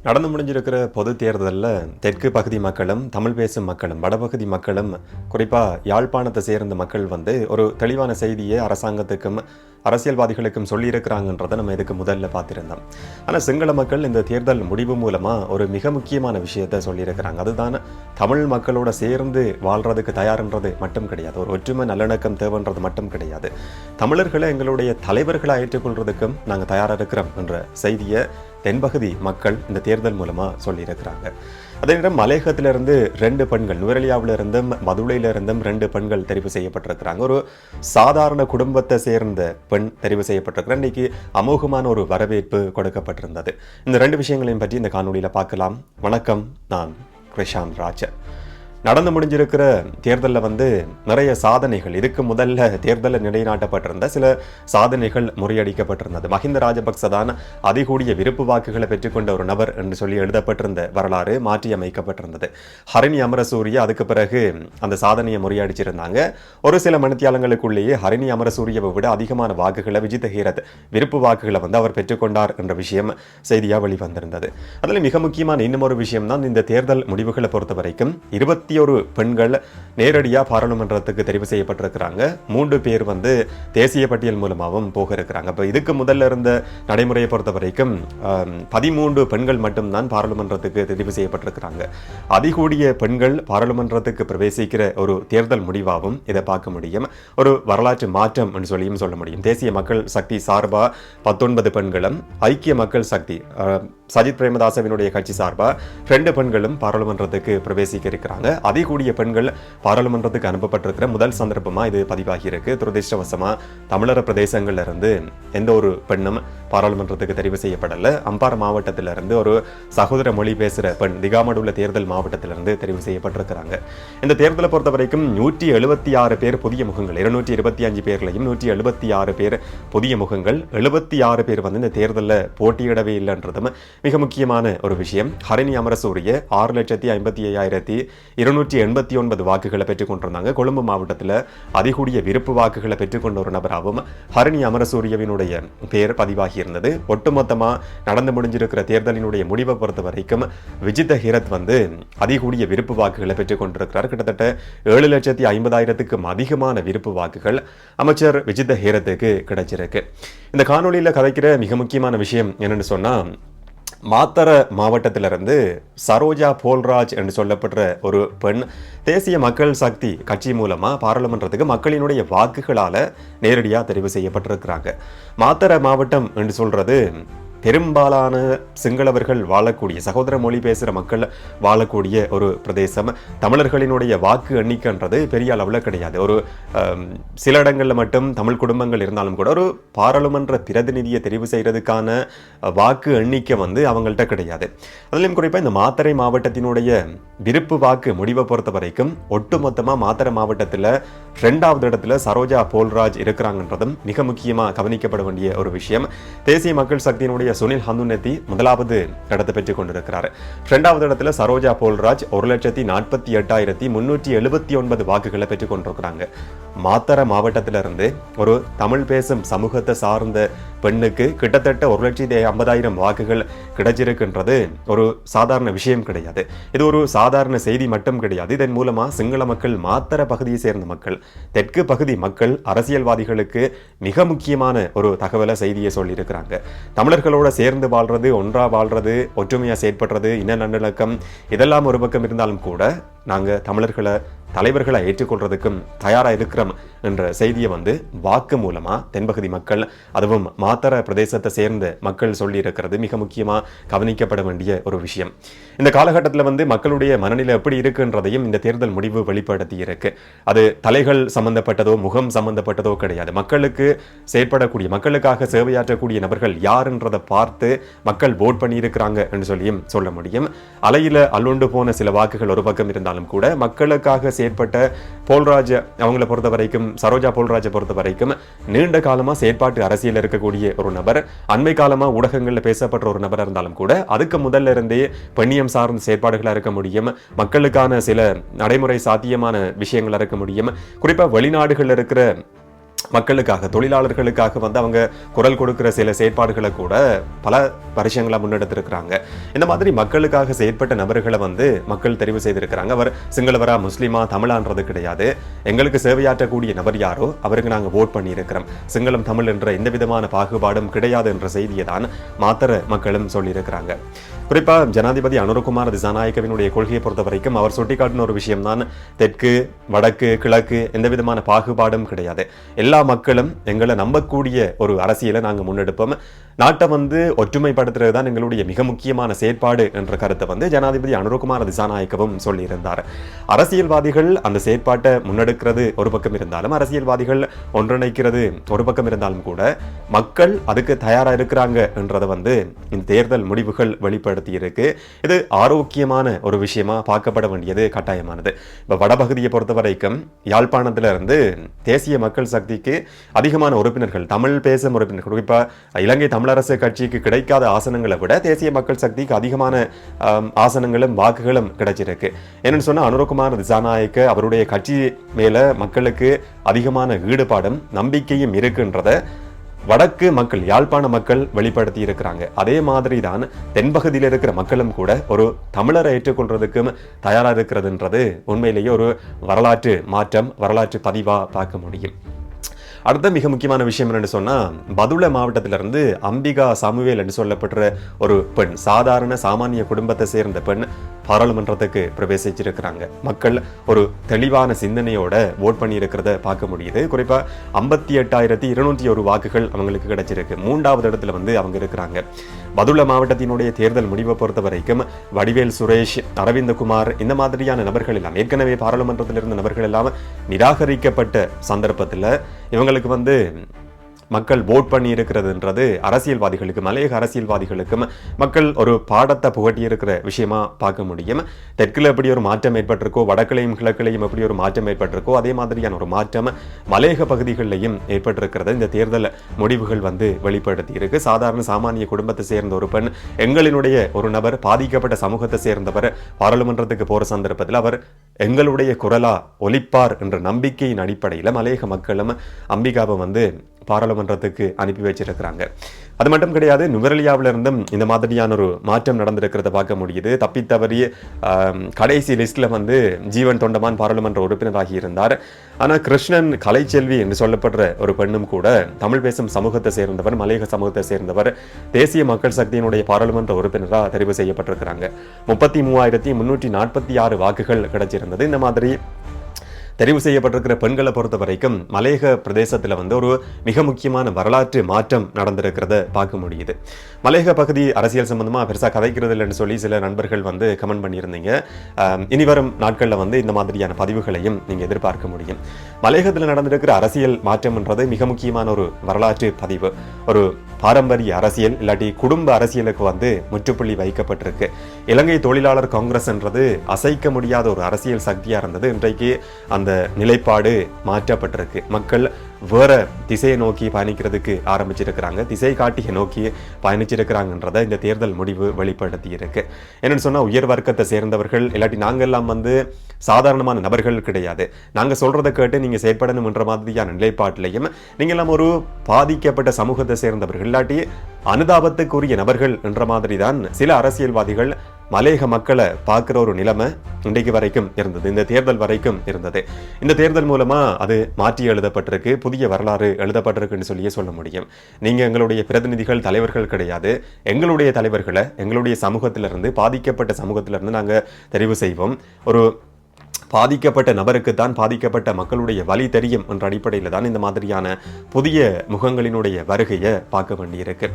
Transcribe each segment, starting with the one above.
நடந்து முடிஞ்சிருக்கிற பொது தேர்தலில் தெற்கு பகுதி மக்களும் தமிழ் பேசும் மக்களும் வடபகுதி மக்களும் குறிப்பாக யாழ்ப்பாணத்தை சேர்ந்த மக்கள் வந்து ஒரு தெளிவான செய்தியை அரசாங்கத்துக்கும் அரசியல்வாதிகளுக்கும் சொல்லியிருக்கிறாங்கன்றதை நம்ம இதுக்கு முதல்ல பார்த்துருந்தோம். ஆனால் சிங்கள மக்கள் இந்த தேர்தல் முடிவு மூலமாக ஒரு மிக முக்கியமான விஷயத்தை சொல்லியிருக்கிறாங்க. அதுதான் தமிழ் மக்களோட சேர்ந்து வாழ்றதுக்கு தயார்ன்றது மட்டும் கிடையாது. ஒரு ஒற்றுமை நல்லிணக்கம் தேவைன்றது மட்டும் கிடையாது. தமிழர்களை எங்களுடைய தலைவர்களாக ஏற்றுக்கொள்றதுக்கும் நாங்கள் தயாராக இருக்கிறோம் என்ற செய்தியை தென்பகுதி மக்கள் இந்த தேர்தல் மூலமாக சொல்லியிருக்கிறாங்க. அதே நேரம் மலையகத்திலிருந்து ரெண்டு பெண்கள் நுவரெலியாவில இருந்தும் இருந்தும் ரெண்டு பெண்கள் தெரிவு செய்யப்பட்டிருக்கிறாங்க. ஒரு சாதாரண குடும்பத்தை சேர்ந்த பெண் தெரிவு செய்யப்பட்டிருக்கிறார் இன்னைக்கு அமோகமான ஒரு வரவேற்பு கொடுக்கப்பட்டிருந்தது. இந்த ரெண்டு விஷயங்களையும் பற்றி இந்த காணொலியில் பார்க்கலாம். வணக்கம் நான் கிருஷாந்த் ராஜர் நடந்து முடிஞ்சிருக்கிற தேர்தலில் வந்து நிறைய சாதனைகள். இதுக்கு முதல்ல தேர்தலில் நிலைநாட்டப்பட்டிருந்த சில சாதனைகள் முறியடிக்கப்பட்டிருந்தது. மஹிந்த ராஜபக்ச தான் அதிகூடிய விருப்பு வாக்குகளை பெற்றுக்கொண்ட ஒரு நபர் என்று சொல்லி எழுதப்பட்டிருந்த வரலாறு மாற்றி அமைக்கப்பட்டிருந்தது ஹரிணி அமரசூரிய அதுக்கு பிறகு அந்த சாதனையை முறியடிச்சிருந்தாங்க. ஒரு சில மணித்தியாலங்களுக்குள்ளேயே ஹரிணி அமரசூரியவை விட அதிகமான வாக்குகளை விஜித ஹீரத் விருப்பு வாக்குகளை வந்து அவர் பெற்றுக்கொண்டார் என்ற விஷயம் செய்தியாக வெளிவந்திருந்தது. அதில் மிக முக்கியமான இன்னும் ஒரு விஷயம் தான் இந்த தேர்தல் முடிவுகளை பொறுத்த வரைக்கும் இருபத்தி ஒரு பெண்கள் நேரடியாக பாராளுமன்றத்துக்கு தெரிவு செய்யப்பட்டிருக்கிறாங்க. மூன்று பேர் வந்து தேசிய பட்டியல் மூலமாகவும் போக இருக்கிறாங்க அப்போ இதுக்கு முதல்ல இருந்த நடைமுறையை பொறுத்த வரைக்கும் பதிமூன்று பெண்கள் மட்டும்தான் பாராளுமன்றத்துக்கு தெரிவு செய்யப்பட்டிருக்கிறாங்க. அதிகூடிய பெண்கள் பாராளுமன்றத்துக்கு பிரவேசிக்கிற ஒரு தேர்தல் முடிவாகவும் இதை பார்க்க முடியும். ஒரு வரலாற்று மாற்றம் என்று சொல்லியும் சொல்ல முடியும். தேசிய மக்கள் சக்தி சார்பாக பத்தொன்பது பெண்களும் ஐக்கிய மக்கள் சக்தி சஜித் பிரேமதாசவினுடைய கட்சி சார்பாக ரெண்டு பெண்களும் பாராளுமன்றத்துக்கு பிரவேசிக்க இருக்கிறாங்க அதே கூடிய பெண்கள் பாராளுமன்றத்துக்கு அனுப்பப்பட்டிருக்கிற முதல் சந்தர்ப்பமாக இது பதிவாகி இருக்கு தமிழர பிரதேசங்கள்லேருந்து எந்த ஒரு பெண்ணும் பாராளுமன்றத்துக்கு தெரிவு செய்யப்படலை. அம்பாறை மாவட்டத்திலிருந்து ஒரு சகோதர மொழி பேசுகிற பெண் திகாமடுள்ள தேர்தல் மாவட்டத்திலிருந்து தெரிவு செய்யப்பட்டிருக்கிறாங்க. இந்த தேர்தலை பொறுத்த வரைக்கும் நூற்றி எழுபத்தி ஆறு பேர் புதிய முகங்கள் இருநூற்றி இருபத்தி அஞ்சு பேர்லையும் நூற்றி எழுபத்தி ஆறு பேர் புதிய முகங்கள் எழுபத்தி ஆறு பேர் வந்து இந்த தேர்தலில் போட்டியிடவே இல்லைன்றதும் மிக முக்கியமான ஒரு விஷயம். ஹரிணி அமரசூரிய ஆறு லட்சத்தி ஐம்பத்தி ஐயாயிரத்தி இருநூற்றி எண்பத்தி ஒன்பது வாக்குகளை பெற்றுக் கொண்டிருந்தாங்க. கொழும்பு மாவட்டத்தில் அதிகூடிய விருப்பு வாக்குகளை பெற்றுக்கொண்ட ஒரு நபராகவும் ஹரிணி அமரசூரியவினுடைய பெயர் பதிவாகி இருந்தது ஒட்டுமொத்தமாக நடந்து முடிஞ்சிருக்கிற தேர்தலினுடைய முடிவை பொறுத்த வரைக்கும் விஜித ஹீரத் வந்து அதிகூடிய விருப்பு வாக்குகளை பெற்றுக் கொண்டிருக்கிறார். கிட்டத்தட்ட ஏழு லட்சத்தி ஐம்பதாயிரத்துக்கும் அதிகமான விருப்பு வாக்குகள் அமைச்சர் விஜித ஹீரத்துக்கு கிடைச்சிருக்கு. இந்த காணொலியில் கதைக்கிற மிக முக்கியமான விஷயம் என்னன்னு சொன்னால் மாத்தர மாவட்டத்திலிருந்து சரோஜா போல்ராஜ் என்று சொல்லப்படுற ஒரு பெண் தேசிய மக்கள் சக்தி கட்சி மூலமாக பாராளுமன்றத்துக்கு மக்களினுடைய வாக்குகளால் நேரடியாக தெரிவு செய்யப்பட்டிருக்கிறாங்க. மாத்தர மாவட்டம் என்று சொல்கிறது பெரும்பாலான சிங்களவர்கள் வாழக்கூடிய சகோதர மொழி பேசுகிற மக்கள் வாழக்கூடிய ஒரு பிரதேசம். தமிழர்களினுடைய வாக்கு எண்ணிக்கைன்றது பெரிய அளவில் கிடையாது. ஒரு சில இடங்களில் மட்டும் தமிழ் குடும்பங்கள் இருந்தாலும் கூட ஒரு பாராளுமன்ற பிரதிநிதியை தெரிவு செய்கிறதுக்கான வாக்கு எண்ணிக்கை வந்து அவங்கள்ட்ட கிடையாது. அதிலும் குறிப்பாக இந்த மாத்தறை மாவட்டத்தினுடைய விருப்பு வாக்கு முடிவை பொறுத்த வரைக்கும் ஒட்டுமொத்தமாக மாத்தரை மாவட்டத்தில் ரெண்டாவது இடத்துல சரோஜா போல்ராஜ் இருக்கிறாங்கன்றதும் மிக முக்கியமாக கவனிக்கப்பட வேண்டிய ஒரு விஷயம். தேசிய மக்கள் சக்தியினுடைய சுனில் ஹந்துநெத்தி முதலாவது இடத்தை பெற்றுக் கொண்டிருக்கிறார். இரண்டாவது இடத்துல சரோஜா போல்ராஜ் ஒரு லட்சத்தி நாற்பத்தி எட்டாயிரத்தி முன்னூற்றி எழுபத்தி ஒன்பது வாக்குகளை பெற்றுக் கொண்டிருக்கிறாங்க. மாத்தர மாவட்டத்திலிருந்து ஒரு தமிழ் பேசும் சமூகத்தை சார்ந்த பெண்ணுக்கு கிட்டத்தட்ட ஒரு லட்சத்தி ஐம்பதாயிரம் வாக்குகள் கிடைச்சிருக்கின்றது. ஒரு சாதாரண விஷயம் கிடையாது. இது ஒரு சாதாரண செய்தி மட்டும் கிடையாது. இதன் மூலமா சிங்கள மக்கள் மாத்தர பகுதியை சேர்ந்த மக்கள் தெற்கு பகுதி மக்கள் அரசியல்வாதிகளுக்கு மிக முக்கியமான ஒரு தகவலை செய்தியை சொல்லியிருக்கிறாங்க. தமிழர்களோட சேர்ந்து வாழ்றது ஒன்றா வாழ்றது ஒற்றுமையா செயற்படுறது இன நல்லிணக்கம் இதெல்லாம் ஒரு பக்கம் இருந்தாலும் கூட நாங்கள் தமிழர்களை தலைவர்களை ஏற்றுக்கொள்றதுக்கும் தயாரா இருக்கிறோம் என்ற செய்தியை வந்து வாக்கு மூலமா தென்பகுதி மக்கள் அதுவும் மாத்தர பிரதேசத்தை சேர்ந்த மக்கள் சொல்லி இருக்கிறது மிக முக்கியமா கவனிக்கப்பட வேண்டிய ஒரு விஷயம். இந்த காலகட்டத்தில் வந்து மக்களுடைய மனநிலை எப்படி இருக்குன்றதையும் இந்த தேர்தல் முடிவு வெளிப்படுத்தி இருக்கு அது தலைகள் சம்பந்தப்பட்டதோ முகம் சம்பந்தப்பட்டதோ கிடையாது. மக்களுக்கு செயற்படக்கூடிய மக்களுக்காக சேவையாற்றக்கூடிய நபர்கள் யாருன்றதை பார்த்து மக்கள் ஓட் பண்ணியிருக்கிறாங்க என்று சொல்லியும் சொல்ல முடியும். அலையில அல்லுண்டு போன சில வாக்குகள் ஒரு பக்கம் இருந்தாலும் கூட மக்களுக்காக செயற்பட்ட போல்ராஜ் அவங்கள பொறுத்த வரைக்கும் சரோஜா போல்ராஜை பொறுத்த வரைக்கும் நீண்ட காலமா செயற்பாட்டு அரசியல் இருக்கக்கூடிய ஒரு நபர். அண்மை காலமா ஊடகங்கள்ல பேசப்பட்ட ஒரு நபராக இருந்தாலும் கூட அதுக்கு முதல்ல இருந்தே பெண்ணியம் சார்ந்த செயற்பாடுகளா இருக்க முடியும். மக்களுக்கான சில நடைமுறை சாத்தியமான விஷயங்களா இருக்க முடியும். குறிப்பா வெளிநாடுகளில் இருக்கிற மக்களுக்காக தொழிலாளர்களுக்காக வந்து அவங்க குரல் கொடுக்கிற சில செயற்பாடுகளை கூட பல வருஷங்களாக முன்னெடுத்திருக்கிறாங்க. இந்த மாதிரி மக்களுக்காக செயற்பட்ட நபர்களை வந்து மக்கள் தெரிவு செய்திருக்கிறாங்க. அவர் சிங்களவரா முஸ்லீமா தமிழான்றது கிடையாது. எங்களுக்கு சேவையாற்றக்கூடிய நபர் யாரோ அவருக்கு நாங்கள் ஓட் பண்ணியிருக்கிறோம். சிங்களம் தமிழ் என்ற எந்த விதமான பாகுபாடும் கிடையாது என்ற செய்தியை தான் மாத்திர மக்களும் சொல்லியிருக்கிறாங்க. குறிப்பா ஜனாதிபதி அனுரகுமார் திசாநாயக்கவினுடைய கொள்கையை பொறுத்த வரைக்கும் அவர் சுட்டிக்காட்டின ஒரு விஷயம்தான் தெற்கு வடக்கு கிழக்கு எந்த விதமான பாகுபாடும் கிடையாது. எல்லா மக்களும் எங்களை நம்பக்கூடிய ஒரு அரசியலை நாங்கள் முன்னெடுப்போம். நாட்டை வந்து ஒற்றுமைப்படுத்துறது தான் எங்களுடைய மிக முக்கியமான செயற்பாடு என்ற கருத்தை வந்து ஜனாதிபதி அனுரகுமார் திசாநாயக்கவும் சொல்லியிருந்தார். அரசியல்வாதிகள் அந்த செயற்பாட்டை முன்னெடுக்கிறது ஒரு பக்கம் இருந்தாலும் அரசியல்வாதிகள் ஒன்றிணைக்கிறது ஒரு பக்கம் இருந்தாலும் கூட மக்கள் அதுக்கு தயாரா இருக்கிறாங்க என்றதை வந்து இந்த தேர்தல் முடிவுகள் வெளிப்படுத்த ஏற்படுத்தியிருக்கு இது ஆரோக்கியமான ஒரு விஷயமா பார்க்கப்பட வேண்டியது கட்டாயமானது. இப்போ வடபகுதியை பொறுத்த வரைக்கும் யாழ்ப்பாணத்துல இருந்து தேசிய மக்கள் சக்திக்கு அதிகமான உறுப்பினர்கள் தமிழ் பேசும் உறுப்பினர்கள் குறிப்பாக இலங்கை தமிழரசு கட்சிக்கு கிடைக்காத ஆசனங்களை விட தேசிய மக்கள் சக்திக்கு அதிகமான ஆசனங்களும் வாக்குகளும் கிடைச்சிருக்கு. என்னென்னு சொன்னா அனுரகுமார் திசாநாயக்க அவருடைய கட்சி மேல மக்களுக்கு அதிகமான ஈடுபாடும் நம்பிக்கையும் இருக்குன்றத வடக்கு மக்கள் யாழ்ப்பாண மக்கள் வெளிப்படுத்தி இருக்கிறாங்க. அதே மாதிரி தான் தென்பகுதியில் இருக்கிற மக்களும் கூட ஒரு தமிழரை ஏற்றுக்கொள்றதுக்கும் தயாராக இருக்கிறதுன்றது உண்மையிலேயே ஒரு வரலாற்று மாற்றம் வரலாற்று பதிவா பார்க்க முடியும். அடுத்த மிக முக்கியமான விஷயம் என்னன்னு சொன்னால் பதுள மாவட்டத்திலிருந்து அம்பிகா சாமுவேல் என்று சொல்லப்படுற ஒரு பெண் சாதாரண சாமானிய குடும்பத்தை சேர்ந்த பெண் பாராளுமன்றத்துக்கு பிரவேசிச்சிருக்கிறாங்க. மக்கள் ஒரு தெளிவான சிந்தனையோட ஓட் பண்ணியிருக்கிறத பார்க்க முடியுது. குறிப்பாக ஐம்பத்தி எட்டாயிரத்தி இருநூற்றி ஒரு வாக்குகள் அவங்களுக்கு கிடைச்சிருக்கு. மூன்றாவது இடத்துல வந்து அவங்க இருக்கிறாங்க. பதுள மாவட்டத்தினுடைய தேர்தல் முடிவை பொறுத்த வரைக்கும் வடிவேல் சுரேஷ் அரவிந்தகுமார் இந்த மாதிரியான நபர்கள் எல்லாம் ஏற்கனவே பாராளுமன்றத்தில் இருந்த நபர்கள் எல்லாம் நிராகரிக்கப்பட்ட சந்தர்ப்பத்தில் அவர்களுக்கு வந்து மக்கள் ஓட் பண்ணி இருக்கிறதுன்றது மலையக அரசியல்வாதிகளுக்கும் மக்கள் ஒரு பாடத்தை புகட்டியிருக்கிற விஷயமா பார்க்க முடியும். தெற்கில் எப்படி ஒரு மாற்றம் ஏற்பட்டிருக்கோ வடக்கிலையும் கிழக்கிலையும் எப்படி ஒரு மாற்றம் ஏற்பட்டிருக்கோ அதே மாதிரியான ஒரு மாற்றம் மலையக பகுதிகளிலையும் ஏற்பட்டிருக்கிறது. இந்த தேர்தல் முடிவுகள் வந்து வெளிப்படுத்தி இருக்கு சாதாரண சாமானிய குடும்பத்தை சேர்ந்த ஒரு பெண் எங்களினுடைய ஒரு நபர் பாதிக்கப்பட்ட சமூகத்தை சேர்ந்தவர் பாராளுமன்றத்துக்கு போகிற சந்தர்ப்பத்தில் அவர் எங்களுடைய குரலா ஒலிப்பார் என்ற நம்பிக்கையின் அடிப்படையில் மலையக மக்களும் அம்பிகாவை வந்து பாராளுமன்றத்துக்கு அனுப்பி வச்சிருக்கிறாங்க. அது மட்டும் கிடையாது நுவரலியாவில இருந்தும் இந்த மாதிரியான ஒரு மாற்றம் நடந்திருக்கிறத பார்க்க முடியுது. தப்பித்தவறி கடைசி லிஸ்ட்ல வந்து ஜீவன் தொண்டமான் பாராளுமன்ற உறுப்பினராகி இருந்தார். ஆனா கிருஷ்ணன் கலைச்செல்வி என்று சொல்லப்படுற ஒரு பெண்ணும் கூட தமிழ் பேசும் சமூகத்தை சேர்ந்தவர் மலையக சமூகத்தை சேர்ந்தவர் தேசிய மக்கள் சக்தியினுடைய பாராளுமன்ற உறுப்பினராக தெரிவு செய்யப்பட்டிருக்கிறாங்க. முப்பத்தி மூவாயிரத்தி முன்னூற்றி நாற்பத்தி ஆறு வாக்குகள் கிடைச்சிருந்தது. இந்த மாதிரி தெரிவு செய்யப்பட்டிருக்கிற பெண்களை பொறுத்த வரைக்கும் மலையக பிரதேசத்தில் வந்து ஒரு மிக முக்கியமான வரலாற்று மாற்றம் நடந்திருக்கிறத பார்க்க முடியுது. மலையக பகுதி அரசியல் சம்பந்தமாக பெருசாக கதைக்கிறது இல்லைன்னு சொல்லி சில நண்பர்கள் வந்து கமெண்ட் பண்ணியிருந்தீங்க. இனி வரும் நாட்களில் வந்து இந்த மாதிரியான பதிவுகளையும் நீங்கள் எதிர்பார்க்க முடியும். மலையகத்தில் நடந்திருக்கிற அரசியல் மாற்றம்ன்றது மிக முக்கியமான ஒரு வரலாற்று பதிவு. ஒரு பாரம்பரிய அரசியல் இல்லாட்டி குடும்ப அரசியலுக்கு வந்து முற்றுப்புள்ளி வைக்கப்பட்டிருக்கு. இலங்கை தொழிலாளர் காங்கிரஸ்ன்றது அசைக்க முடியாத ஒரு அரசியல் சக்தியாக இருந்தது. இன்றைக்கு அந்த நிலைப்பாடு மாற்றப்பட்டிருக்கு. மக்கள் வேறு திசையை நோக்கி பயணிக்கிறதுக்கு ஆரம்பிச்சிருக்கிறாங்க. திசை காட்டியை நோக்கி பயணிச்சிருக்கிறாங்கன்றதை இந்த தேர்தல் முடிவு வெளிப்படுத்தி இருக்கு என்னென்னு சொன்னால் உயர் வர்க்கத்தை சேர்ந்தவர்கள் இல்லாட்டி நாங்கள்லாம் வந்து சாதாரணமான நபர்கள் கிடையாது. நாங்கள் சொல்கிறத கேட்டு நீங்கள் செயற்படணுன்ற மாதிரியான நிலைப்பாட்டிலையும் நீங்கள்லாம் ஒரு பாதிக்கப்பட்ட சமூகத்தை சேர்ந்தவர்கள் இல்லாட்டி அனுதாபத்துக்குரிய நபர்கள் என்ற மாதிரி தான் சில அரசியல்வாதிகள் மலையக மக்களை பார்க்குற ஒரு நிலைமை இன்றைக்கு வரைக்கும் இருந்தது. இந்த தேர்தல் வரைக்கும் இருந்தது. இந்த தேர்தல் மூலமாக அது மாற்றி எழுதப்பட்டிருக்கு புதிய வரலாறு எழுதப்பட்டிருக்குன்னு சொல்லியே சொல்ல முடியும். நீங்கள் எங்களுடைய பிரதிநிதிகள் தலைவர்கள் கிடையாது. எங்களுடைய தலைவர்களை எங்களுடைய சமூகத்திலிருந்து பாதிக்கப்பட்ட சமூகத்திலிருந்து நாங்கள் தெரிவு செய்வோம். ஒரு பாதிக்கப்பட்ட நபருக்கு தான் பாதிக்கப்பட்ட மக்களுடைய வழி தெரியும் என்ற அடிப்படையில் தான் இந்த மாதிரியான புதிய முகங்களினுடைய வருகையை பார்க்க வேண்டியிருக்கு.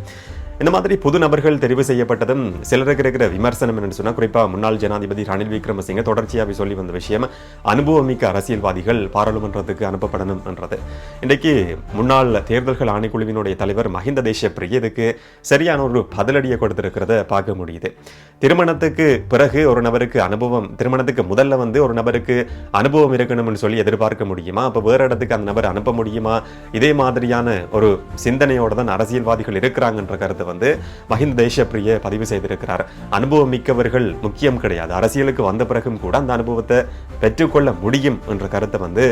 இந்த மாதிரி புது நபர்கள் தெரிவு செய்யப்பட்டதும் சிலருக்கு இருக்கிற விமர்சனம் என்னன்னு சொன்னா குறிப்பா முன்னாள் ஜனாதிபதி ரணில் விக்ரமசிங்க தொடர்ச்சியாகவே சொல்லி வந்த விஷயம் அனுபவமிக்க அரசியல்வாதிகள் பாராளுமன்றத்துக்கு அனுப்பப்படணும் என்றது இன்றைக்கு முன்னாள் தேர்தல்கள் ஆணைக்குழுவினுடைய தலைவர் மஹிந்த தேசப்பிரிய இதுக்கு சரியான ஒரு பதிலடியை கொடுத்திருக்கிறத பார்க்க முடியுது. திருமணத்துக்கு பிறகு ஒரு நபருக்கு அனுபவம் திருமணத்துக்கு முதல்ல வந்து ஒரு நபருக்கு அனுபவம் இருக்கணும்னு சொல்லி எதிர்பார்க்க முடியுமா? அப்போ வேற இடத்துக்கு அந்த நபர் அனுப்ப முடியுமா? இதே மாதிரியான ஒரு சிந்தனையோட தான் அரசியல்வாதிகள் இருக்கிறாங்கன்ற கருத்து வந்து மஹிந்த தேசப்பிரிய பதிவு செய்திருக்கிறார். அனுபவம் மிக்கவர்கள் முக்கியம் கிடையாது. அரசியலுக்கு வந்த பிறகும் கூட அந்த அனுபவத்தை பெற்றுக்கொள்ள முடியும் என்ற கருத்தை வந்து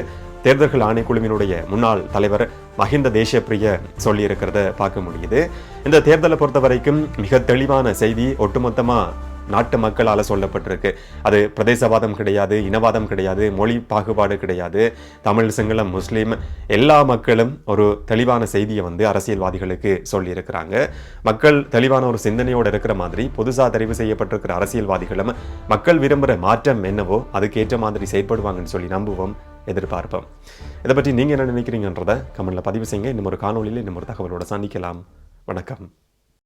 தேர்தல்கள் ஆணைக்குழுவினுடைய முன்னாள் தலைவர் மஹிந்த தேசப்பிரிய சொல்லியிருக்கிறத பார்க்க முடியுது. இந்த தேர்தலை பொறுத்த வரைக்கும் மிக தெளிவான செய்தி ஒட்டுமொத்தமாக நாட்டு மக்களால் சொல்லப்பட்டிருக்கு. அது பிரதேசவாதம் கிடையாது இனவாதம் கிடையாது மொழி பாகுபாடு கிடையாது. தமிழ் சிங்களம் முஸ்லீம் எல்லா மக்களும் ஒரு தெளிவான செய்தியை வந்து அரசியல்வாதிகளுக்கு சொல்லியிருக்கிறாங்க. மக்கள் தெளிவான ஒரு சிந்தனையோடு இருக்கிற மாதிரி புதுசாக தெரிவு செய்யப்பட்டிருக்கிற அரசியல்வாதிகளும் மக்கள் விரும்புகிற மாற்றம் என்னவோ அதுக்கேற்ற மாதிரி செயற்படுவாங்கன்னு சொல்லி நம்புவோம் எதிர்பார்ப்போம். இதை பற்றி நீங்கள் என்ன நினைக்கிறீங்கன்றதை கமெண்ட்ல பதிவு செய்யுங்க. இன்னும் ஒரு காணொலியில் இன்னும் ஒரு தகவலோட சந்திக்கலாம். வணக்கம்.